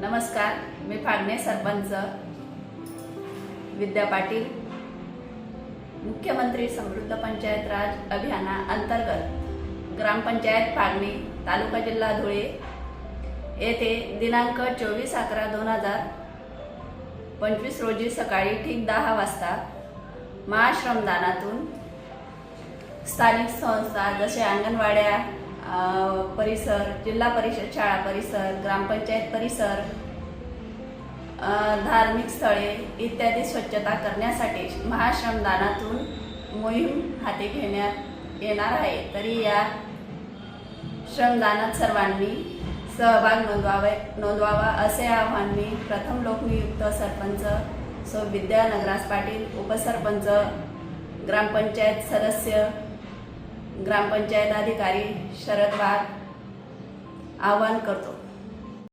नमस्कार मी फाडणे सरपंच विद्या पाटील मुख्यमंत्री समृद्ध पंचायत राज अभियाना अंतर्गत ग्रामपंचायत फाडणे तालुका जिल्हा धुळे येथे दिनांक चोवीस अकरा दोन हजार पंचवीस रोजी सकाळी ठीक दहा वाजता महाश्रमदानातून स्थानिक संस्था जसे अंगणवाड्या परिसर जिल्हा परिषद शाळा परिसर ग्रामपंचायत परिसर धार्मिक स्थळे इत्यादी स्वच्छता करण्यासाठी महाश्रमदानातून मोहीम हाती घेण्यात येणार आहे. तरी या श्रमदानात सर्वांनी सहभाग नोंदवावे नोंदवावा असे आव्हान मी प्रथम लोकनियुक्त सरपंच सो विद्या नगरास पाटील उपसरपंच ग्रामपंचायत सदस्य ग्रामपंचायत अधिकारी शरद वाघ आवाहन करतो.